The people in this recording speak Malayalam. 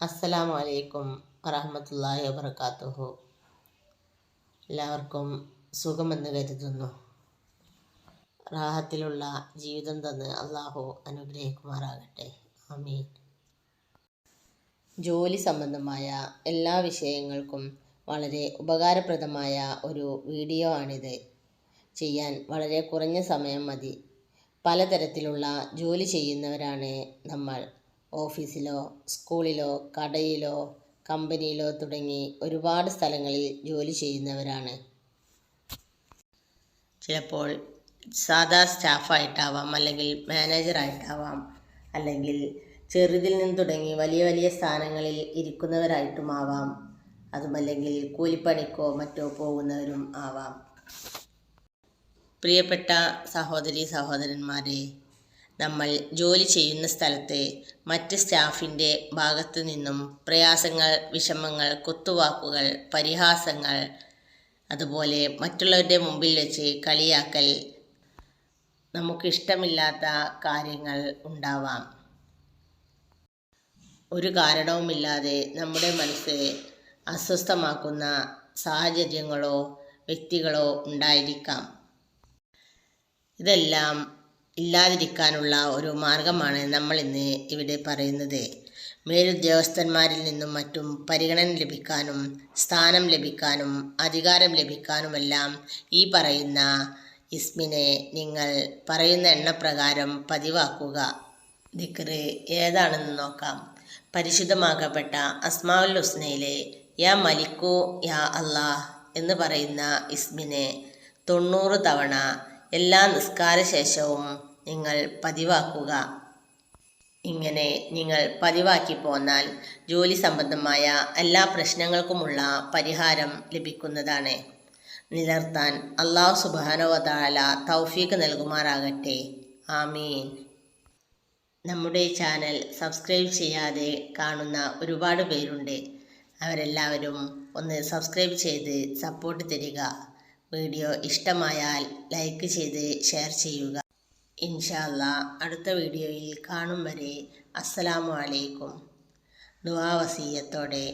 അസ്സലാമു അലൈക്കും വറഹമത്തല്ലാഹി വബർക്കാത്തുഹു എല്ലാവർക്കും സുഖമെന്ന് കരുതുന്നു. റാഹത്തിലുള്ള ജീവിതം തന്ന് അള്ളാഹു അനുഗ്രഹിക്കുമാറാകട്ടെ. ആമീൻ. ജോലി സംബന്ധമായ എല്ലാ വിഷയങ്ങൾക്കും വളരെ ഉപകാരപ്രദമായ ഒരു വീഡിയോ ആണിത്. ചെയ്യാൻ വളരെ കുറഞ്ഞ സമയം മതി. പലതരത്തിലുള്ള ജോലി ചെയ്യുന്നവരാണ് നമ്മൾ. ഓഫീസിലോ സ്കൂളിലോ കടയിലോ കമ്പനിയിലോ തുടങ്ങി ഒരുപാട് സ്ഥലങ്ങളിൽ ജോലി ചെയ്യുന്നവരാണ്. ചിലപ്പോൾ സാധാ സ്റ്റാഫായിട്ടാവാം അല്ലെങ്കിൽ മാനേജറായിട്ടാവാം അല്ലെങ്കിൽ ചെറുതിൽ നിന്ന് തുടങ്ങി വലിയ വലിയ സ്ഥാനങ്ങളിൽ ഇരിക്കുന്നവരായിട്ടുമാവാം. അതുമല്ലെങ്കിൽ കൂലിപ്പണിക്കോ മറ്റോ പോകുന്നവരും ആവാം. പ്രിയപ്പെട്ട സഹോദരി സഹോദരന്മാരെ നമ്മൾ ജോലി ചെയ്യുന്ന സ്ഥലത്ത് മറ്റ് സ്റ്റാഫിന്റെ ഭാഗത്തു നിന്നും പ്രയാസങ്ങൾ വിഷമങ്ങൾ കുത്തുവാക്കുകൾ പരിഹാസങ്ങൾ അതുപോലെ മറ്റുള്ളവരുടെ മുമ്പിൽ വെച്ച് കളിയാക്കൽ നമുക്കിഷ്ടമില്ലാത്ത കാര്യങ്ങൾ ഉണ്ടാവാം. ഒരു കാരണവുമില്ലാതെ നമ്മുടെ മനസ്സ് അസ്വസ്ഥമാക്കുന്ന സാഹചര്യങ്ങളോ വ്യക്തികളോ ഉണ്ടായിരിക്കാം. ഇതെല്ലാം ഇല്ലാതിരിക്കാനുള്ള ഒരു മാർഗമാണ് നമ്മൾ ഇന്ന് ഇവിടെ പറയുന്നത്. മേലുദ്യോഗസ്ഥന്മാരിൽ നിന്നും മറ്റും പരിഗണന ലഭിക്കാനും സ്ഥാനം ലഭിക്കാനും അധികാരം ലഭിക്കാനുമെല്ലാം ഈ പറയുന്ന ഇസ്മിനെ നിങ്ങൾ പറയുന്ന എണ്ണപ്രകാരം പതിവാക്കുക. ദിക്റ് ഏതാണെന്ന് നോക്കാം. പരിശുദ്ധമാക്കപ്പെട്ട അസ്മാവുൽ ഹുസ്നയിലെ യാ മലിക്കു യാ അള്ളാഹ് എന്ന് പറയുന്ന ഇസ്മിനെ തൊണ്ണൂറ് തവണ എല്ലാ നിസ്കാര ശേഷവും നിങ്ങൾ പതിവാക്കുക. ഇങ്ങനെ നിങ്ങൾ പതിവാക്കി പോന്നാൽ ജോലി സംബന്ധമായ എല്ലാ പ്രശ്നങ്ങൾക്കുമുള്ള പരിഹാരം ലഭിക്കുന്നതാണ്. നിലർത്താൻ അള്ളാഹു സുബാനവതാല തൗഫീക്ക് നൽകുമാറാകട്ടെ. ആമീൻ. നമ്മുടെ ചാനൽ സബ്സ്ക്രൈബ് ചെയ്യാതെ കാണുന്ന ഒരുപാട് പേരുണ്ട്. അവരെല്ലാവരും ഒന്ന് സബ്സ്ക്രൈബ് ചെയ്ത് സപ്പോർട്ട് തരിക. വീഡിയോ ഇഷ്ടമായാൽ ലൈക്ക് ചെയ്ത് ഷെയർ ചെയ്യുക. ഇൻഷാല്ല അടുത്ത വീഡിയോയിൽ കാണും വരെ അസ്സലാമു അലൈക്കും. ദുവാ വസീയത്തോടെ